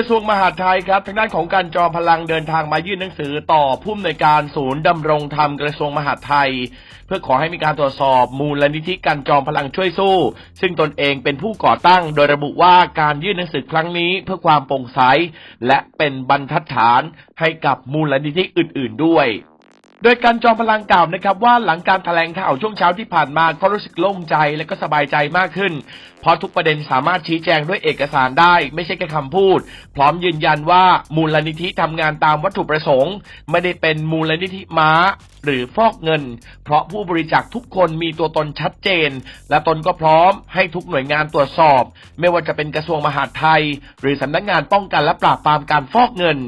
ระทรวงมหาดไทยครับทางด้านของการจอมพลังเดินทางมายื่นหนังสือต่อผู้อำนวยการศูนย์ดำรงธรรมกระทรวงมหาดไทย เพื่อขอให้มีการตรวจสอบมูลนิธิการจอมพลังช่วยสู้ ซึ่งตนเองเป็นผู้ก่อตั้ง โดยระบุว่าการยื่นหนังสือครั้งนี้เพื่อความโปร่งใสและเป็นบรรทัดฐานให้กับมูลนิธิอื่น ๆ ด้วย โดยการจอมพลังกล่าวนะครับว่าหลังการแถลงข่าวช่วงเช้าที่ผ่านมาก็รู้สึกโล่งใจและก็สบายใจมากขึ้น เพราะทุกประเด็นสามารถชี้แจงด้วยเอกสารได้ไม่ใช่แค่คำพูด พร้อมยืนยันว่ามูลนิธิทำงานตามวัตถุประสงค์ ไม่ได้เป็นมูลนิธิม้า หรือฟอกเงิน เพราะผู้บริจาคทุกคนมีตัวตนชัดเจน และตนก็พร้อมให้ทุกหน่วยงานตรวจสอบ ไม่ว่าจะเป็นกระทรวงมหาดไทย หรือสำนักงานป้องกันและปราบปรามการฟอกเงิน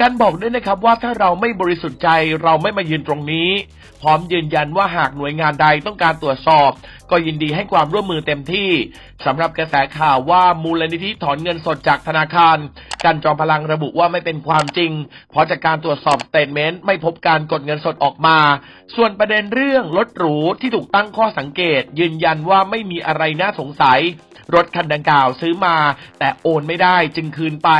การบอกด้วยนะครับว่าถ้าเราไม่บริสุทธิ์ใจเราไม่มายืนตรงนี้ พร้อมยืนยันว่าหากหน่วยงานใดต้องการตรวจสอบ ก็ยินดีให้ความร่วมมือเต็มที่สำหรับกระแสข่าวว่ามูลนิธิถอนเงินสดจากธนาคาร การจอมพลังระบุว่าไม่เป็นความจริง เพราะจากการตรวจสอบสเตทเมนต์ไม่พบการกดเงินสดออกมา ส่วนประเด็นเรื่องรถหรูที่ถูกตั้งข้อสังเกต ยืนยันว่าไม่มีอะไรน่าสงสัย รถคันดังกล่าวซื้อมา แต่โอนไม่ได้จึงคืนไป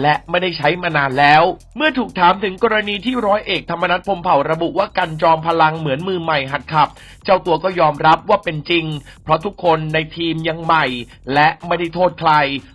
และไม่ได้ใช้มานานแล้ว เมื่อถูกถามถึงกรณีที่ร้อยเอกธรรมนัฐพมเผ่าระบุว่ากันจอมพลังเหมือนมือใหม่หัดขับ เจ้าตัวก็ยอมรับว่าเป็นจริง เพราะทุกคนในทีมยังใหม่ และไม่ได้โทษใคร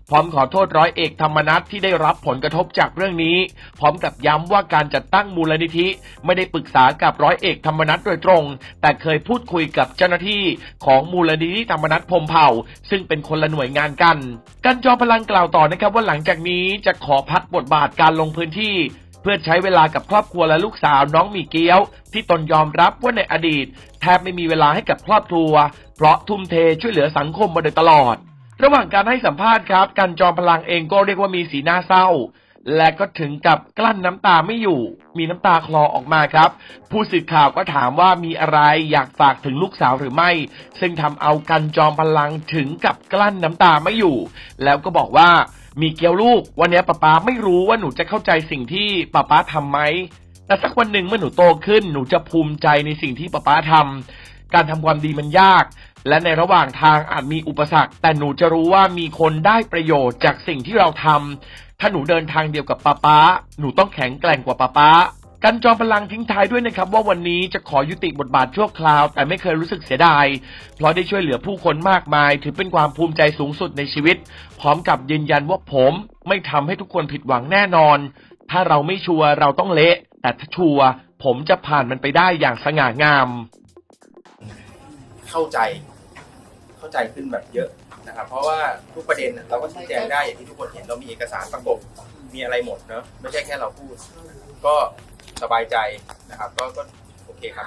พร้อมขอโทษร้อยเอกธรรมนัฐที่ได้รับผลกระทบจากเรื่องนี้ พร้อมกับย้ำว่าการจัดตั้งมูลนิธิ ไม่ได้ปรึกษากับร้อยเอกธรรมนัฐโดยตรง แต่เคยพูดคุยกับเจ้าหน้าที่ของมูลนิธิธรรมนัฐพมเผ่า ซึ่งเป็นคนละหน่วยงานกัน กันจอมพลังกล่าวต่อนะครับว่าหลังจากนี้จะขอพักบทบาทการลงพื้นที่ เพื่อใช้เวลากับครอบครัวและลูกสาวน้องมีเกี้ยว ที่ตนยอมรับว่าในอดีต แทบไม่มีเวลาให้กับครอบครัว เพราะทุ่มเทช่วยเหลือสังคมมาโดยตลอด ระหว่างการให้สัมภาษณ์ครับ กันจอมพลังเองก็เรียกว่ามีสีหน้าเศร้า และก็ถึงกับกลั้นน้ำตาไม่อยู่ มีน้ำตาคลอออกมาครับ ผู้สื่อข่าวก็ถามว่ามีอะไรอยากฝากถึงลูกสาวหรือไม่ ซึ่งทำเอากันจอมพลังถึงกับกลั้นน้ำตาไม่อยู่ แล้วก็บอกว่ามีเกียวลูก วันนี้ป้าป๊าไม่รู้ว่าหนูจะเข้าใจสิ่งที่ป้าป๊าทำไหมแต่สักวันหนึ่งเมื่อหนูโตขึ้นหนูจะภูมิใจในสิ่งที่ป้าป๊าทำการทำความดีมันยาก และในระหว่างทางอาจมีอุปสรรค แต่หนูจะรู้ว่ามีคนได้ประโยชน์จากสิ่งที่เราทำ ถ้าหนูเดินทางเดียวกับป้าป๊าหนูต้องแข็งแกร่งกว่าป้าป๊ากันจอมพลังทิ้งท้ายด้วยนะครับว่าวันนี้จะขอยุติบทบาทชั่วคราว แต่ไม่เคยรู้สึกเสียดาย เพราะได้ช่วยเหลือผู้คนมากมาย ถือเป็นความภูมิใจสูงสุดในชีวิต พร้อมกับยืนยันว่าผมไม่ทำให้ทุกคนผิดหวังแน่นอน ถ้าเราไม่ชัวร์เราต้องเละ แต่ถ้าชัวร์ผมจะผ่านมันไปได้อย่างสง่างาม เข้าใจ เข้าใจขึ้นแบบเยอะ นะครับเพราะว่าทุกประเด็นน่ะเราก็ชี้แจงได้อย่างที่ทุกคนเห็นเรามีเอกสารประกบมีอะไรหมดเนอะไม่ใช่แค่เราพูด ก็สบายใจนะครับ ก็ก็โอเคครับ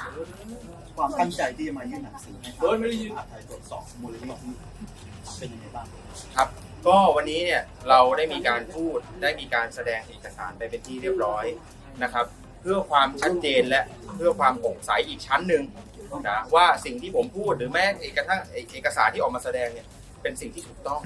ความตั้งใจที่จะมายื่นหนังสือให้โดยไม่ได้ยื่นอาไทยตรวจสอบมูลนิธิเป็นยังไงบ้างครับ ก็วันนี้เนี่ยเราได้มีการพูดได้มีการแสดงเอกสารไปเป็นที่เรียบร้อยนะครับ เพื่อความชัดเจนและเพื่อความโปร่งใสอีกชั้นหนึ่งนะว่าสิ่งที่ผมพูดหรือแม้เอกทั้งเอกสารที่ออกมาแสดงเนี่ย เป็นสิ่งที่ถูกต้อง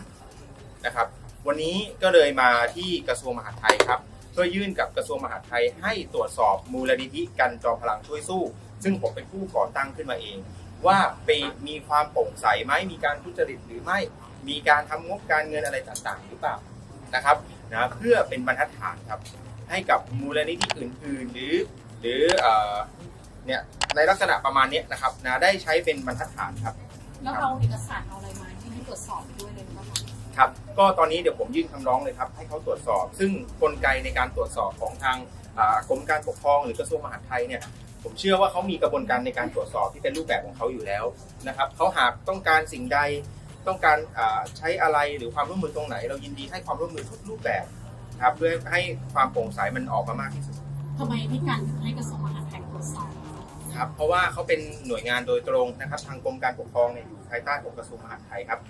นะครับ วันนี้ก็เลยมาที่กระทรวงมหาดไทยครับ เพื่อยื่นกับกระทรวงมหาดไทยให้ตรวจสอบมูลนิธิกันจอมพลังช่วยสู้ ซึ่งผมเป็นผู้ก่อตั้งขึ้นมาเอง ว่าไปมีความโปร่งใสไหมมีการทุจริตหรือไม่มีการทำงบการเงินอะไรต่างๆ หรือเปล่านะครับนะเพื่อเป็นบรรทัดฐานครับให้กับมูลนิธิอื่นๆ หรือหรือเนี่ยในลักษณะประมาณนี้นะครับนะได้ใช้เป็นบรรทัดฐานครับ แล้วเอาเอกสารเอาอะไรมาที่ให้ต รวจสอบด้วยเลยนะคะครับ ก็ตอนนี้เดี๋ยวผมยื่นคำร้องเลยครับ ให้เขาตรวจสอบ ซึ่งกลไกในการตรวจสอบของทางอ่ากรมการปกครองหรือกระทรวงมหาดไทยเนี่ย ผมเชื่อว่าเขามีกระบวนการในการตรวจสอบที่เป็นรูปแบบของเขาอยู่แล้วนะครับเขาหากต้องการสิ่งใดต้องการอ่าใช้อะไรหรือความร่วมมือตรงไหน เรายินดีให้ความร่วมมือทุกรูปแบบครับเพื่อให้ความโปร่งใสมันออกมามากที่สุด ทำไมพี่การถึงให้กระทรวงมหาดไทยตรวจสอบ ครับเพราะว่าเขาเป็นหน่วยงานโดยตรงนะครับ ทางกรมการปกครองเนี่ยอยู่ภายใต้ของกระทรวงมหาดไทยครับ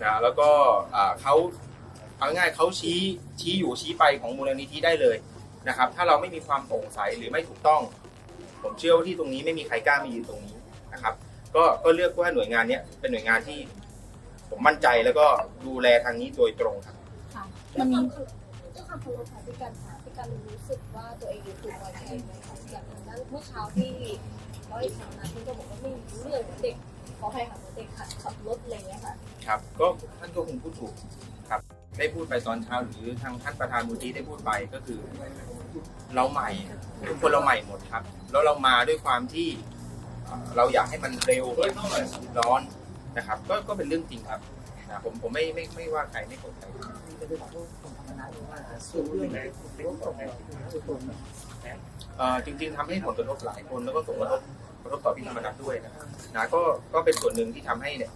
นะแล้วก็อ่าเขาเอาง่ายๆเขาชี้ชี้อยู่ชี้ไปของมูลนิธิได้เลยนะครับ ถ้าเราไม่มีความโปร่งใสหรือไม่ถูกต้อง ผมเชื่อว่าที่ตรงนี้ไม่มีใครกล้ามายืนตรงนี้นะครับ ก็ก็เลือกว่าหน่วยงานเนี้ยเป็นหน่วยงานที่ผมมั่นใจแล้วก็ดูแลทางนี้โดยตรงครับค่ะมัมันนมีมีด้วยความเคารพค่ะพี่กันค่ะพี่กันรู้สึกว่าตัวเองถูกวางใจไหมคะอย่างนั้นเมื่อเช้าที่ร้อยเอกธรรมนัฐที่ก็บอกว่าไม่รู้เรื่องเด็ก ขอให้ค่ะเด็กขัดขับรถอะไรอย่างเงี้ยค่ะ ครับ ก็ท่านก็คงพูดถูกครับ ได้พูดไปตอนเช้าหรือทางท่านประธานมูลที่ได้พูดไปก็คือ เราใหม่ทุกคนเราใหม่หมดครับ แล้วเรามาด้วยความที่เอ่อเราอยากให้มันเร็วร้อนนะครับ ก็ก็เป็นเรื่องจริงครับนะผมผมไม่ไม่ไม่ว่าใครไม่โกรธใครเอ่อจริงๆทำให้ผลกระทบหลายคนแล้วก็ส่งกระทบ กระทบต่อพี่ธรรมนัฐด้วยนะครับนะก็ก็เป็นส่วนหนึ่งที่ทำให้เนี่ย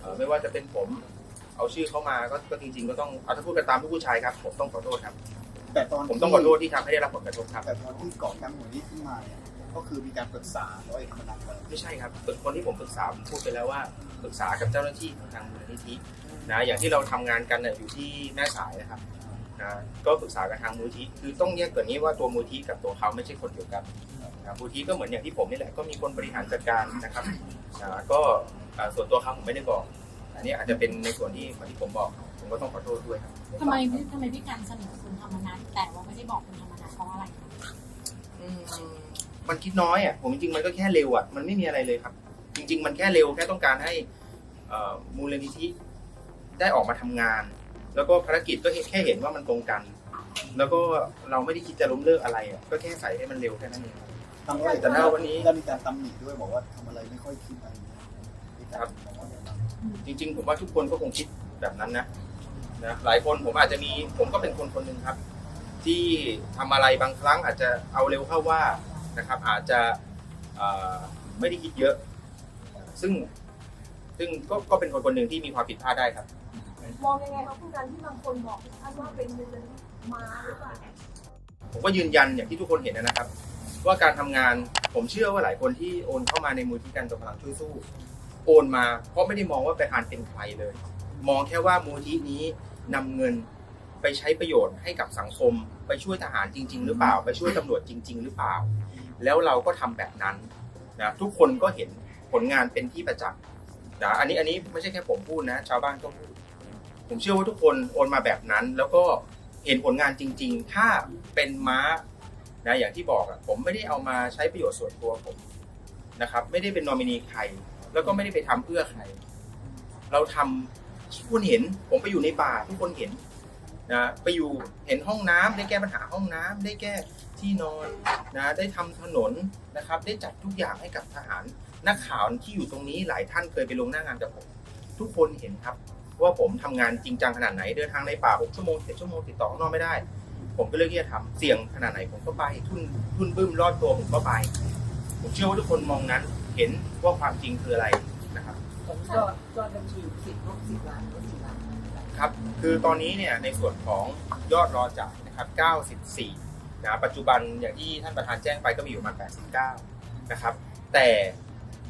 เอ่อไม่ว่าจะเป็นผมเอาชื่อเข้ามาก็ก็จริง ๆ ก็ต้องเอาถ้าพูดกันตามทุกผู้ชายครับ ผมต้องขอโทษครับ แต่ตอนผมต้องขอโทษที่ทำให้ได้รับผลกระทบครับแต่ตอนที่ก่อตั้งมูลนิธิขึ้นมาเนี่ยก็คือมีการปรึกษาร้อยเอกธรรมนัฐไว้ไม่ใช่ครับคนที่ผมปรึกษาผมพูดไปแล้วว่าปรึกษากับเจ้าหน้าที่ของทางมูลนิธินะอย่างที่เราทำงานกันเนี่ยอยู่ที่แม่สายนะครับนะก็ปรึกษากับทางมูลนิธิคือต้องแยกตัวนี้ว่าตัวมูลนิธิกับตัวเขาไม่ใช่คนเดียวกัน นะมูลนิธิก็เหมือนอย่างที่ผมนี่แหละก็มีคนบริหารจัดการนะครับนะก็อ่าส่วนตัวเขาผมไม่ได้บอก อันนี้อาจจะเป็นในส่วนที่เหมือนที่ผมบอก ผมก็ต้องขอโทษด้วยครับทำไมพี่ทำไมพี่การเสนอคุณธรรมนัฐแต่ว่าไม่ได้บอกคุณธรรมนัฐเพราะอะไรคะอืมมันคิดน้อยอะผมจริงๆมันก็แค่เร็วอะมันไม่มีอะไรเลยครับ จริง ๆ มันแค่เร็วแค่ต้องการให้เอ่อมูลนิธิได้ออกมาทำงาน แล้วก็ภารกิจก็แค่เห็นว่ามันตรงกัน แล้วก็เราไม่ได้คิดจะล้มเลิกอะไรอะก็แค่ใส่ให้มันเร็วแค่นั้นเอง ทางร้อยเอกแต่ถ้าวันนี้ได้มีการตำหนิด้วยบอกว่าทำอะไรไม่ค่อยคิดอะไรอย่างเงี้ยมีกาครับบอกว่าอย่างนั้นจริง ๆ ผมว่าทุกคนก็คงคิดแบบนั้นนะนะหลายคนผมอาจจะมีผมก็เป็นคนคนหนึ่งครับ ที่ทำอะไรบางครั้งอาจจะเอาเร็วเข้าว่านะครับ อาจจะเอ่อไม่ได้คิดเยอะ ซึ่งซึ่งก็ก็เป็นคนคนหนึ่งที่มีความผิดพลาดได้ครับ มองยังไงครับผู้การที่บางคนบอกท่านว่าเป็นมูลนิธิมาหรือเปล่าผมก็ยืนยันอย่างที่ทุกคนเห็นนะครับ ว่าการทำงานผมเชื่อว่าหลายคนที่โอนเข้ามาในมูลที่การจอพลังช่วยสู้โอนมาเพราะไม่ได้มองว่าประธานเป็นใครเลย มองแค่ว่ามูลที่นี้นำเงินไปใช้ประโยชน์ให้กับสังคม ไปช่วยทหารจริง ๆ หรือเปล่า ไปช่วยตำรวจจริง ๆ หรือเปล่า แล้วเราก็ทำแบบนั้นนะทุกคนก็เห็นผลงานเป็นที่ประจักษ์นะอันนี้อันนี้ไม่ใช่แค่ผมพูดนะ ชาวบ้านก็พูดผมเชื่อว่าทุกคนโอนมาแบบนั้น แล้วก็เห็นผลงานจริง ๆ ถ้าเป็นม้า นะอย่างที่บอกอะผมไม่ได้เอามาใช้ประโยชน์ส่วนตัวผมนะครับ ไม่ได้เป็นนอมินีใคร แล้วก็ไม่ได้ไปทำเพื่อใคร เราทำทุกคนเห็น ผมไปอยู่ในป่าทุกคนเห็นนะไปอยู่เห็นห้องน้ำได้แก้ปัญหาห้องน้ำได้แก้ที่นอนนะได้ทำถนนนะครับ ได้จัดทุกอย่างให้กับทหารนักข่าวที่อยู่ตรงนี้หลายท่านเคยไปลงหน้างานกับผมทุกคนเห็นครับ ว่าผมทำงานจริงจังขนาดไหนเดินทางในป่า6ชั่วโมง7ชั่วโมงติดต่อข้างนอกไม่ได้ ผมก็เลือกที่จะทำเสี่ยงขนาดไหนผมก็ไป ทุนทุนบึ้มรอดตัวผมก็ไป ผมเชื่อว่าทุกคนมองนั้นเห็นว่าความจริงคืออะไรนะครับผมยอดยอดบัญชีสิบลบสิบล้านลบสิบล้านครับ คือตอนนี้เนี่ยในส่วนของยอดรอจ่ายนะครับ 94 นะปัจจุบันอย่างที่ท่านประธานแจ้งไปก็มีอยู่ประมาณ 89 นะครับ แต่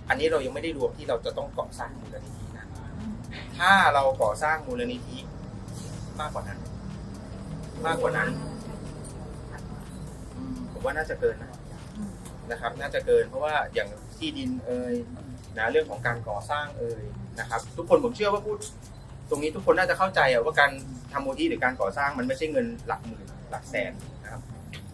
อันนี้เรายังไม่ได้รวมที่เราจะต้องก่อสร้างมูลนิธินะถ้าเราก่อสร้างมูลนิธิมากกว่านั้น มากกว่านั้นอืม ผมว่าน่าจะเกินนะนะครับ น่าจะเกินเพราะว่าอย่างที่ดินเอ่ยนะเรื่องของการก่อสร้างเอ่ยนะครับ ทุกคนผมเชื่อว่าพูด ตรงนี้ทุกคนน่าจะเข้าใจอะว่าการทำมูลที่หรือการก่อสร้างมันไม่ใช่เงินหลักหมื่นหลักแสนนะครับ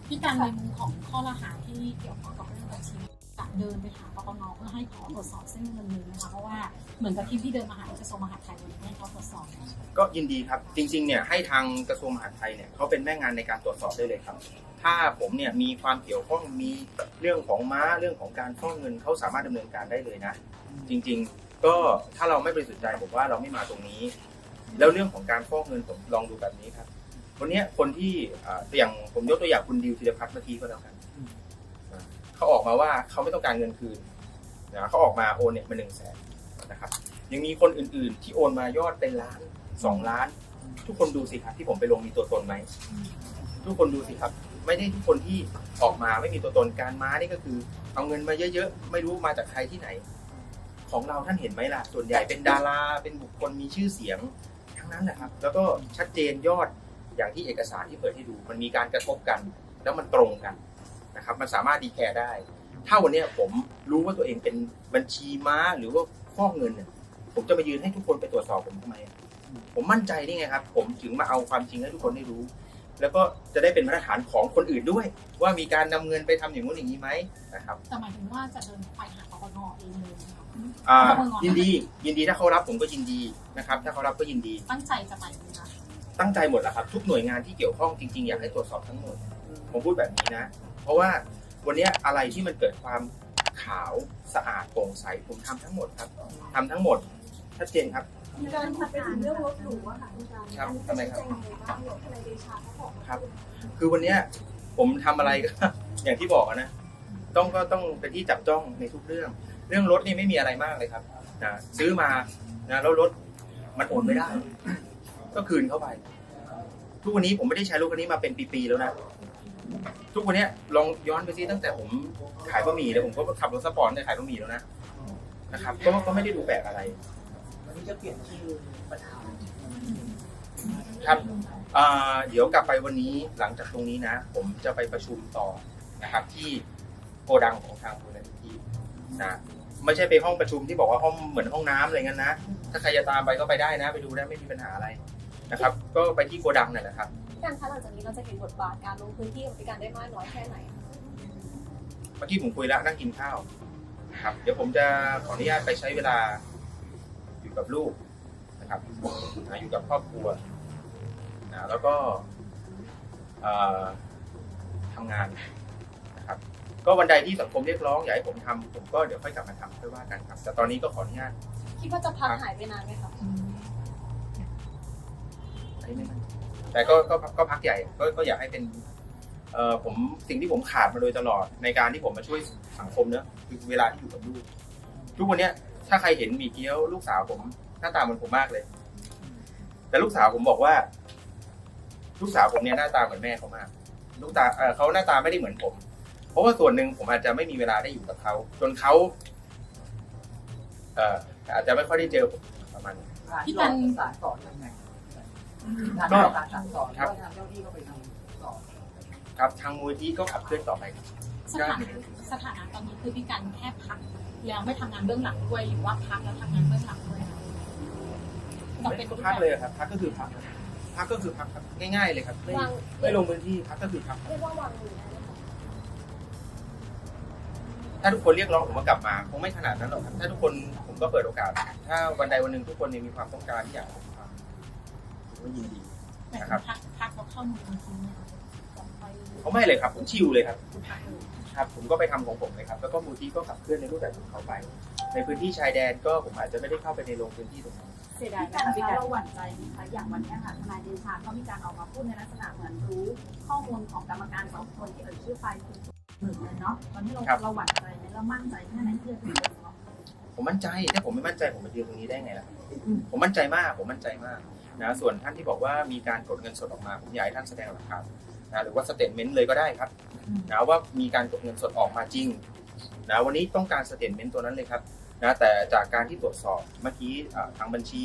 พี่การในมุมของข้อละหาที่เกี่ยวข้องกับเรื่องบัญชีจะเดินไปหาปปงเพื่อให้ขอตรวจสอบเส้นเงินนี้นะคะเพราะว่าเหมือนกับที่พี่เดินมาหากระทรวงมหาดไทยวันนี้ให้เขาตรวจสอบก็ยินดีครับ จริงๆเนี่ยให้ทางกระทรวงมหาดไทยเนี่ยเขาเป็นแม่งานในการตรวจสอบได้เลยครับ ถ้าผมเนี่ยมีความเกี่ยวข้องมีเรื่องของม้าเรื่องของการฟอกเงินเขาสามารถดำเนินการได้เลยนะ จริง ๆ ก็ถ้าเราไม่บริสุทธิ์ใจผมว่าเราไม่มาตรงนี้ แล้วเรื่องของการฟอกเงินผมลองดูแบบนี้ครับวันนี้คนที่อ่าอย่างผมยกตัวอย่างคุณดิวธีรพัฒน์เมื่อกี้ก็แล้วกันอ่าเขาออกมาว่าเขาไม่ต้องการเงินคืนนะเขาออกมาโอนเนี่ยมาหนึ่งแสนนะครับยังมีคนอื่นๆ ที่โอนมายอดเป็นล้านสองล้าน ทุกคนดูสิครับที่ผมไปลงมีตัวตนไหมทุกคนดูสิครับ ไม่ได้ทุกคนที่ออกมาไม่มีตัวตนการม้านี่ก็คือ เอาเงินมาเยอะๆ ไม่รู้มาจากใครที่ไหน ของเราท่านเห็นไหมล่ะ ส่วนใหญ่เป็นดาราเป็นบุคคลมีชื่อเสียงทั้งนั้นแหละครับ แล้วก็ชัดเจนยอดอย่างที่เอกสารที่เปิดให้ดู มันมีการกระทบกัน แล้วมันตรงกันนะครับ มันสามารถดีแคร์ได้ ถ้าวันนี้ผมรู้ว่าตัวเองเป็นบัญชีม้าหรือว่าฟอเงินเนี่ยผมจะมายืนให้ทุกคนไปตรวจสอบผมทำไม ผมมั่นใจนี่ไงครับ ผมถึงมาเอาความจริงให้ทุกคนได้รู้ แล้วก็จะได้เป็นมาตรฐานของคนอื่นด้วย ว่ามีการนำเงินไปทำอย่างนู้นอย่างนี้ไหมนะครับแต่หมายถึงว่าจะเดินไปหาปปงเองเลยนะคะอ่าปปงยินดียินดีถ้าเขารับผมก็ยินดีนะครับ ถ้าเขารับก็ยินดี ตั้งใจจะไปไหมคะตั้งใจหมดแล้วครับ ทุกหน่วยงานที่เกี่ยวข้องจริงๆอยากให้ตรวจสอบทั้งหมด ผมพูดแบบนี้นะ เพราะว่าวันเนี้ยอะไรที่มันเกิดความขาวสะอาดโปร่งใสผมทำทั้งหมดครับทำทั้งหมดชัดเจนครับ การถัดไปถึงเรื่องรถหรูอะค่ะคุณการครับทำไมครับอันนี้จะเป็นยังไงบ้างรถทนายเดชาเขาบอกครับ คือวันเนี้ยผมทำอะไรก็ อย่างที่บอกอะนะต้องก็ต้องเป็นที่จับจ้องในทุกเรื่อง เรื่องรถนี่ไม่มีอะไรมากเลยครับนะซื้อมานะแล้วรถมันโอนไม่ได้ ก็คืนเข้าไป ทุกวันนี้ผมไม่ได้ใช้รถคันนี้มาเป็นปีๆแล้วนะทุกวันเนี้ยลองย้อนไปซิตั้งแต่ผมขายบะหมี่เลยผมก็ขับรถสปอร์ตในขายบะหมี่แล้วนะนะครับก็ก็ไม่ได้ดูแปลกอะไร วันนี้จะเปลี่ยนชื่อประธานครับอ่าเดี๋ยวกลับไปวันนี้หลังจากตรงนี้นะ ผมจะไปประชุมต่อนะครับที่โกดังของทางมูลนิธินะไม่ใช่ไปห้องประชุมที่บอกว่าห้องเหมือนห้องน้ำอะไรเงี้ยนะ ถ้าใครจะตามไปก็ไปได้นะ ไปดูได้ไม่มีปัญหาอะไรนะครับ ก็ไปที่โกดังนั่นแหละครับการคะหลังจากนี้เราจะเห็นบทบาทการลงพื้นที่ของพิการได้มากน้อยแค่ไหน เมื่อกี้ผมคุยแล้วนั่งกินข้าวนะครับเดี๋ยวผมจะขออนุญาตไปใช้เวลาอยู่ กับลูกนะครับนะอยู่กับครอบครัวนะแล้วก็เอ่อทำงานนะครับก็วันใดที่สังคมเรียกร้องอยากให้ผมทำผมก็เดี๋ยวค่อยกลับมาทำค่อยว่ากันครับแต่ตอนนี้ก็ขออนุญาตคิดว่าจะพักหายไปนานไหมคะอันนี้ไม่มั่นแต่ก็ก็ก็พักใหญ่ก็ก็อยากให้เป็นเอ่อผมสิ่งที่ผมขาดมาโดยตลอดในการที่ผมมาช่วยสังคมเนอะคือเวลาที่อยู่กับลูกทุกวันเนี้ย ถ้าใครเห็นหมีเกี๊ยวลูกสาวผมหน้าตาเหมือนผมมากเลย แต่ลูกสาวผมบอกว่า ลูกสาวผมเนี่ยหน้าตาเหมือนแม่เขามาก ลูกตาเออเขาหน้าตาไม่ได้เหมือนผม เพราะว่าส่วนหนึ่งผมอาจจะไม่มีเวลาได้อยู่กับเขาจนเขาเอ่ออาจจะไม่ค่อยได้เจอผมประมาณนี้ที่การสารสอนยังไงงานต่อการสารสอนว่าทางเจ้าที่ก็ไปทำต่อครับทางมูลที่ก็ขับเคลื่อนต่อไปครับสถานะสถานะตอนนี้คือพี่กันแค่พัก แล้วไม่ทำงานเบื้องหลังด้วยหรือว่าพักแล้วทำงานเบื้องหลังด้วยคะต้องเป็นรูปพักแบเลยครับพักก็คือพักครับพักก็คือพักครับง่ายๆเลยครับไม่วางไม่ลงพื้นที่พักก็คือพัก เรียกว่าวางมือได้ไหมคะถ้าทุกคนเรียกร้องผมว่ากลับมาคงไม่ขนาดนั้นหรอกครับถ้าทุกคนผมก็เปิดโอกาส ถ้าวันใดวันหนึ่งทุกคนเนี่ยมีความต้องการที่อยากผมทำผมก็ยินดี แต่นะครับ พักพักแล้วเข้ามือจริงๆเนี่ยเขาไม่เลยครับผมชิลเลยครับ พักเลย ครับผมก็ไปทำของผมเลยครับแล้วก็มูลที่ก็ขับเคลื่อนในรูปแบบของเขาไป ในพื้นที่ชายแดนก็ผมอาจจะไม่ได้เข้าไปในโรงพื้นที่ตรงนั้นเสียดายไหมคะพี่การเราหวั่นใจไหมคะอย่างวันเนี้ยค่ะทนายเดชาก็มีการออกมาพูดในลักษณะเหมือนรู้ ข้อมูลของกรรมการสองคนที่เอ่ยชื่อไปคือหนึ่งเลยเนาะตอนนี้เราครับเราหวั่นใจไหมเรามั่นใจแค่ไหนที่จะถึงจุดนี้ผมมั่นใจถ้าผมไม่มั่นใจผมมายืนตรงนี้ได้ไงล่ะผมมั่นใจมากผมมั่นใจมากนะส่วนท่านที่บอกว่ามีการกดเงินสดออกมาผมอยากให้ท่านแสดงหลักฐาน นะหรือว่าสเตทเมนต์เลยก็ได้ครับนะว่ามีการกดเงินสดออกมาจริงนะวันนี้ต้องการสเตทเมนต์ตัวนั้นเลยครับนะแต่จากการที่ตรวจสอบเมื่อกี้อ่าทางบัญชี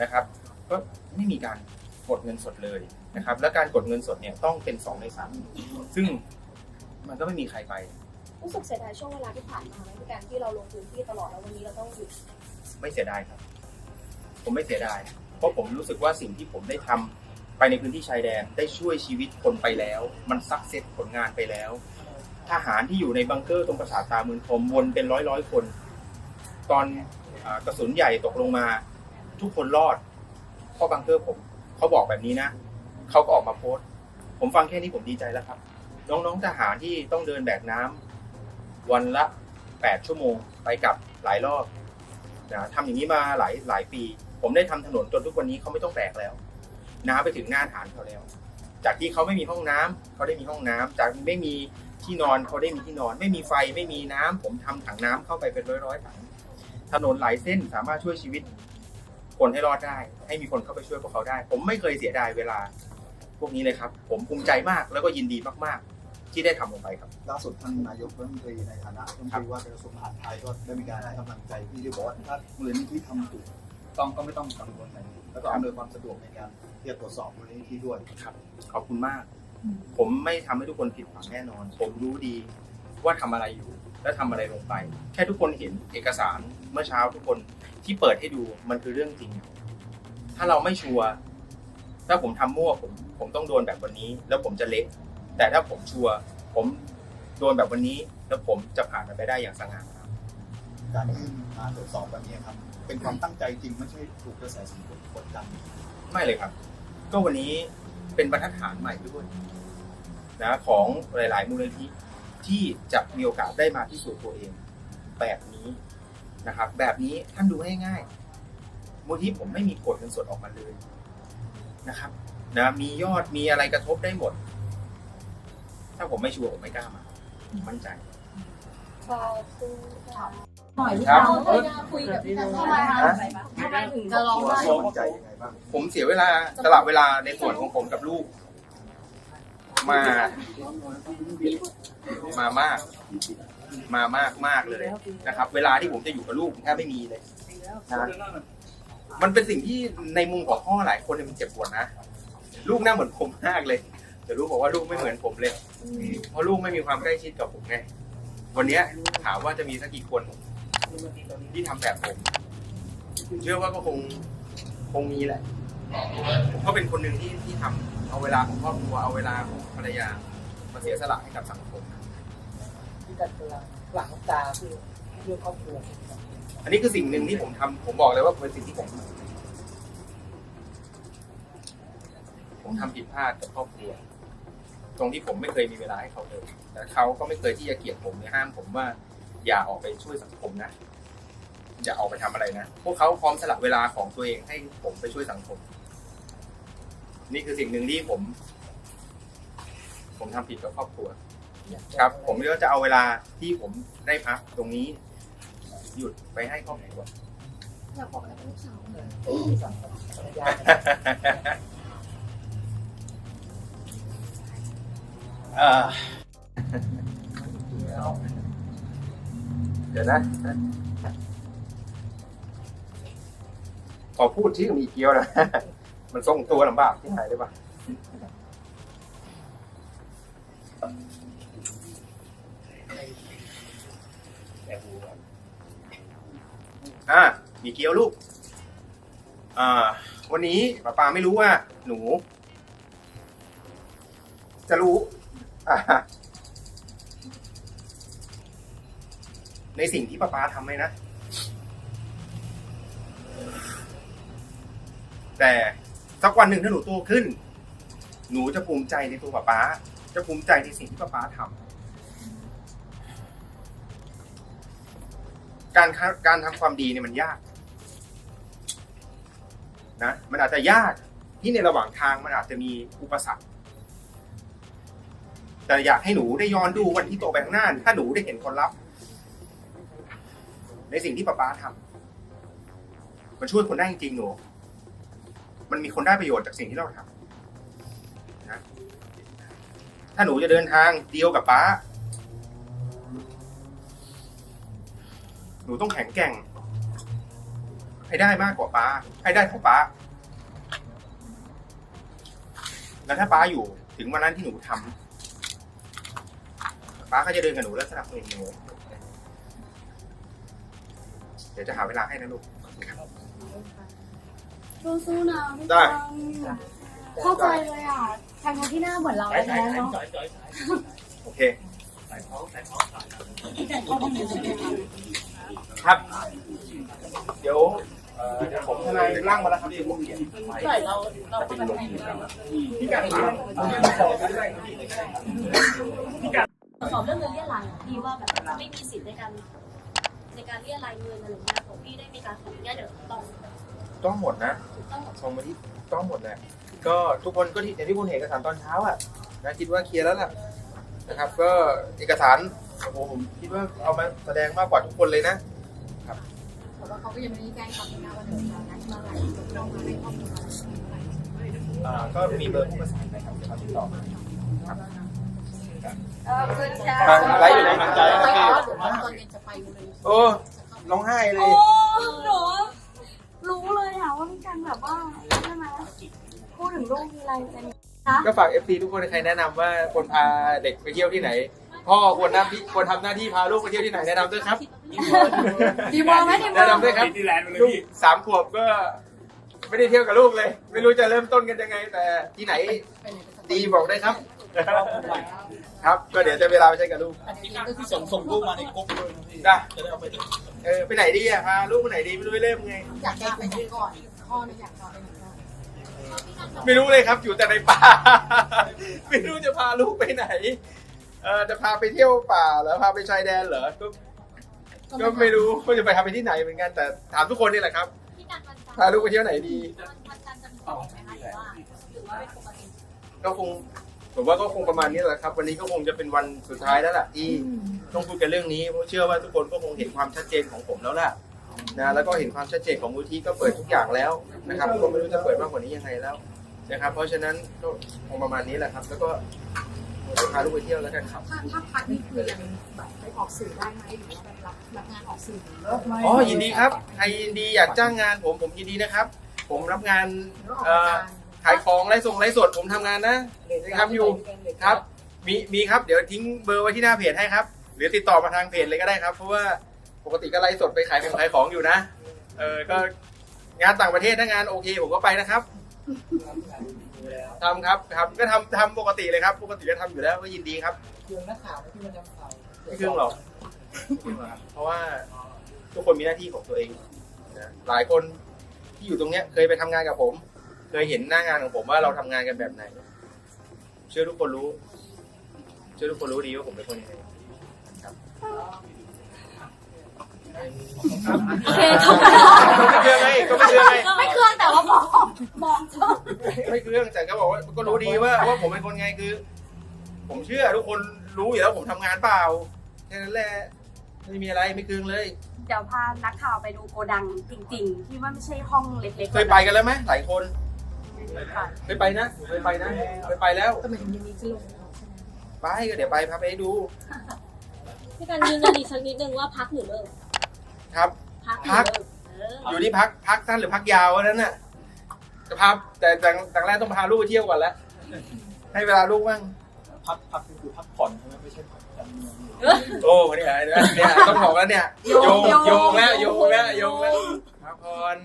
นะครับ ก็ไม่มีการกดเงินสดเลยนะครับ และการกดเงินสดเนี่ยต้องเป็นสองในสามซึ่งมันก็ไม่มีใครไปรู้สึกเสียดายช่วงเวลาที่ผ่านมาไหมพี่การที่เราลงพื้นที่ตลอดแล้ววันนี้เราต้องหยุดไม่เสียดายครับ ผมไม่เสียดาย เพราะผมรู้สึกว่าสิ่งที่ผมได้ทำ ไปในพื้นที่ชายแดนได้ช่วยชีวิตคนไปแล้ว มันซักเซตผลงานไปแล้ว ทหารที่อยู่ในบังเกอร์ตรงปราสาทตาเมืองคมวนเป็นร้อยร้อยคน ตอนอกระสุนใหญ่ตกลงมา ทุกคนรอดเพราะบังเกอร์ผมเขาบอกแบบนี้นะเขาก็ออกมาโพสต์ผมฟังแค่นี้ผมดีใจแล้วครับ น้องๆทหารที่ต้องเดินแบกน้ำวันละแปดชั่วโมงไปกลับหลายรอบนะทำอย่างนี้มาหลายหลายปี ผมได้ทำถนนจนทุกวันนี้เขาไม่ต้องแบกแล้ว น้ำไปถึงหน้าฐานเขาแล้ว จากที่เขาไม่มีห้องน้ำเขาได้มีห้องน้ำจากไม่มีที่นอนเขาได้มีที่นอน ไม่มีไฟไม่มีน้ำผมทำถังน้ำเข้าไปเป็นร้อยร้อยๆถังถนนหลายเส้นสามารถช่วยชีวิต คนให้รอดได้ ให้มีคนเข้าไปช่วยพวกเขาได้ ผมไม่เคยเสียดายเวลา พวกนี้เลยครับ ผมภูมิใจมากแล้วก็ยินดีมากๆ ที่ได้ทำลงไปครับล่าสุดท่านนายกรัฐมนตรีในฐานะรัฐมนตรีว่าการกระทรวงมหาดไทยก็ได้มีการให้กำลังใจพี่ที่บอกว่าถ้ามูลนิธิทำถูกต้องก็ไม่ต้องกังวลอะไรแล้วก็อำนวยความสะดวกในการ ที่จะตรวจสอบมูลนิธิด้วยครับ ขอบคุณมาก ผมไม่ทำให้ทุกคนผิดหวังแน่นอน ผมรู้ดีว่าทำอะไรอยู่ และทำอะไรลงไป แค่ทุกคนเห็นเอกสารเมื่อเช้าทุกคนที่เปิดให้ดูมันคือเรื่องจริง ถ้าเราไม่ชัวร์ถ้าผมทำมั่วผมผมต้องโดนแบบวันนี้ แล้วผมจะเละแต่ถ้าผมชัวร์ผมโดนแบบวันนี้ แล้วผมจะผ่านมันไปได้อย่างสง่างามการที่มาตรวจสอบวันนี้ครับ เป็นความตั้งใจจริงไม่ใช่ถูกกระแสสังคมกดดันไม่เลยครับ ก็วันนี้เป็นบรรทัดฐานใหม่ด้วยนะของหลาย ๆ มูลนิธิที่จะมีโอกาสได้มาพิสูจน์ตัวเอง แบบนี้นะครับ แบบนี้ท่านดูง่ายๆมูลนิธิผมไม่มีกฎเงินสดออกมาเลยนะครับนะมียอดมีอะไรกระทบได้หมด ถ้าผมไม่ชัวร์ผมไม่กล้ามามั่นใจขอบคุณค่ะหน่อยพี่ครับเขาเคยคุยกับพี่กันทำไมคะ ทำไมถึงจะร้องไห้ มั่นใจยังไงบ้างผมเสียเวลาสลับเวลาในส่วนของผมกับลูก มา มามาก มามากมากเลยนะครับ เวลาที่ผมจะอยู่กับลูกผมแทบไม่มีเลยนะมันเป็นสิ่งที่ในมุมของพ่อหลายคนเนี่ยมันเจ็บปวดนะลูกหน้าเหมือนผมมากเลย แต่ลูกบอกว่าลูกไม่เหมือนผมเลย เพราะลูกไม่มีความใกล้ชิดกับผมไงวันเนี้ยถามว่าจะมีสักกี่คนที่ทำแบบผม เชื่อว่าก็คงคงมีแหละผมก็เป็นคนหนึ่งที่ที่ทำเอาเวลาของครอบครัวเอาเวลาของภรรยามาเสียสละให้กับสังคมที่กันกำลังหลังตาเพื่อเพื่อครอบครัวอันนี้คือสิ่งหนึ่งที่ผมทำผมบอกเลยว่าเป็นสิ่งที่ผมผมทำผิดพลาดกับครอบครัว ตรงที่ผมไม่เคยมีเวลาให้เขาเลยแต่เขาก็ไม่เคยที่จะเกลียดผมเนี่ยห้ามผมว่าอย่าออกไปช่วยสังคมนะ อย่าออกไปทำอะไรนะ พวกเขาพร้อมสละเวลาของตัวเองให้ผมไปช่วยสังคม นี่คือสิ่งหนึ่งที่ผม ผมทำผิดกับครอบครัว ครับ ผมก็จะเอาเวลาที่ผมได้พักตรงนี้ หยุดไปให้ครอบครัวอยากบอกอะไรกับลูกสาวไหมเออสั่งภรรยาเอ่อเดี๋ยวนะ ขอพูดชื่อมีเกียวนะ มันทรงตัวลำบากที่ไหนได้ปะอ่าหมีเกียวลูก อ่า วันนี้ป้าปาไม่รู้ว่า หนู จะรู้อในสิ่งที่ป้าปาทำไหมนะ แต่สักวันหนึ่งถ้าหนูโตขึ้น หนูจะภูมิใจในตัวป้าป๊า จะภูมิใจในสิ่งที่ป้าป๊าทำการการทำความดีเนี่ยมันยากนะมันอาจจะยากที่ในระหว่างทางมันอาจจะมีอุปสรรค แต่อยากให้หนูได้ย้อนดูวันที่โตไปข้างหน้า ถ้าหนูได้เห็นผลลัพธ์ในสิ่งที่ป้าป๊าทำมันช่วยคนได้จริงๆหนู มันมีคนได้ประโยชน์จากสิ่งที่เราทำนะถ้าหนูจะเดินทางเดียวกับป้า หนูต้องแข็งแกร่ง ให้ได้มากกว่าป้า ให้ได้เท่าป้า แล้วถ้าป้าอยู่ถึงวันนั้นที่หนูทำป้าก็จะเดินกับหนูและสนับสนุนหนู เดี๋ยวจะหาเวลาให้นะลูก สู้ๆนะพี่ได้ ตังเข้าใจเลยอะทางที่หน้าเหมือนเราแล้วเนาะโอเค ครับ เดี๋ยวเอ่อเดี๋ยวผมทนายร่างมาแล้วครับที่ผมเขียนใช่เราเราก็จะให้พี่การถามสอบเรื่องเงินเรียรายอะพี่ว่าแบบไม่มีสิทธิ์ในการในการเรียรายเงินอะไรเงี้ยของพี่ได้มีการขออนุญาตเดี๋ยวต้อง ต้องหมดนะต้องหมดส่งมาที่ต้องหมดแหละก็ทุกคนก็ที่อย่างที่คุณเห็นเอกสารตอนเช้าอะนะคิดว่าเคลียร์แล้วล่ะนะครับ ก็เอกสารโอ้โหผมคิดว่าเอามาแสดงมากกว่าทุกคนเลยนะแต่ว่าเขาก็ยังไม่ได้แจ้งความนะว่าเดินทานัดเมื่อไหร่เรามาให้ข้อมูลยอ่าก็มีเบอร์ผู้ประสานนะครับเดี๋ยวเขาติดต่อมาครับเออเพื่อนชาไรอยู่ในกำลังใจนะครับตอนเย็นจะไปเลยโอ้ร้องไห้เลย โอ้หนู ว่าพี่กันแบบว่าใช่ไหมพูดถึงลูกมีอะไรกันก็ฝาก FC ทุกคนใครแนะนำว่าควรพาเด็กไปเที่ยวที่ไหน พ่อควรหน้าที่ควรทำหน้าที่พาลูกไปเที่ยวที่ไหนแนะนำด้วยครับ ดีมองไหมดีมอแนะงนำด้วยครับลูกสามขวบก็ไม่ได้เที่ยวกับลูกเลย ไม่รู้จะเริ่มต้นกันยังไง แต่ที่ไหนดีบอกได้ครับ ครับก็เดี๋ยวจะเวลาไปใช้กับลูกส่งส่งรูปมาในกลุ่มด้วยนะพี่ได้จะได้เอาไปเออไปไหนดีอะพาลูกไปไหนดีไม่รู้ไปเริ่มไง อยากจะไปไหนก่อนพ่อเนี่ยอยากจะไปไหนก่อนไม่รู้เลยครับอยู่แต่ในป่า ไม่รู้จะพาลูกไปไหน เออจะพาไปเที่ยวป่าเหรอพาไปชายแดนเหรอก็ก็ไม่รู้ว่าจะไปทำไปที่ไหนเหมือนกันแต่ถามทุกคนนี่แหละครับพี่การวันจันทร์พาลูกไปเที่ยวไหนดี วันจันทร์จะมีของไหมคะหรือว่าหรือว่าเป็นปกติก็คง ผมว่าก็คงประมาณนี้แหละครับ วันนี้ก็คงจะเป็นวันสุดท้ายแล้วล่ะที่ต้องพูดกันเรื่องนี้เพราะเชื่อว่าทุกคนก็คงเห็นความชัดเจนของผมแล้วล่ะนะแล้วก็เห็นความชัดเจนของมูลที่ก็เปิดทุกอย่างแล้วนะครับก็ไม่รู้จะเปิดมากกว่านี้ยังไงแล้วนะครับ เพราะฉะนั้นก็คงประมาณนี้แหละครับ แล้วก็พาลูกไปเที่ยวแล้วกันครับ ถ้าถ้าพักนี่คือยังแบบไปออกสื่อได้ไหมหรือว่าแบบรับรับงานออกสื่ออ๋อยินดีครับใครยินดีอยากจ้างงานผมผมยินดีนะครับ ผมรับงานเอ่อ ขายของไลฟ์ส่งไลฟ์สดผมทำงานนะนะครับอยู่ครับมีมีครับเดี๋ยวทิ้งเบอร์ไว้ที่หน้าเพจให้ครับ หรือติดต่อมาทางเพจเลยก็ได้ครับ เพราะว่าปกติก็ไลฟ์สดไปขายของขายของอยู่นะเออก็งานต่างประเทศถ้างานโอเคผมก็ไปนะครับทำครับครับก็ทำทำปกติเลยครับ ปกติก็ทำอยู่แล้วก็ยินดีครับเครื่องนักข่าวที่มันจำข่าวไม่เครื่องหรอกเพราะว่าทุกคนมีหน้าที่ของตัวเองหลายคนที่อยู่ตรงเนี้ยเคยไปทำงานกับผม เคยเห็นหน้างานของผมว่าเราทำงานกันแบบไหน เชื่อทุกคนรู้ เชื่อทุกคนรู้ดีว่าผมเป็นคนยังไงครับโอเคจบไม่เชื่อไงก็ไม่เชื่อไงไม่เครื่องแต่ว่าบอกบอกไม่เครื่องแต่ก็บอกว่าก็รู้ดีว่าว่าผมเป็นคนไงคือ ผมเชื่อทุกคนรู้อยู่แล้วผมทำงานเปล่าแค่นั้นแหละไม่มีอะไรไม่เครื่องเลย เดี๋ยวพานักข่าวไปดูโกดังจริง ๆ ที่ว่าไม่ใช่ห้องเล็กๆเคยไปกันแล้วไหมหลายคน เคยไปนะเคยไปนะเคยไปแล้ว ก็เหมือนยังมีจะลงออกใช่ไหมไปก็เดี๋ยวไปพาไปให้ดู พี่การยืนยันอีกสักนิดนึงว่าพักหรือเลิกครับ พักหรือพัก เลิกเอออยู่ที่พักพักสั้นหรือพักยาวอันนั้นน่ะจะพาแต่แต่แต่แรกต้องพาลูกไปเที่ยวก่อนแล้วให้เวลาลูกบ้างพักพักคือพักผ่อนใช่ไหมไม่ใช่พักการเมืองโอ้เนี่ยเนี่ยต้องบอกแล้วเนี่ยโยงโยงแล้วโยงแล้วโยงแล้วพักผ่อน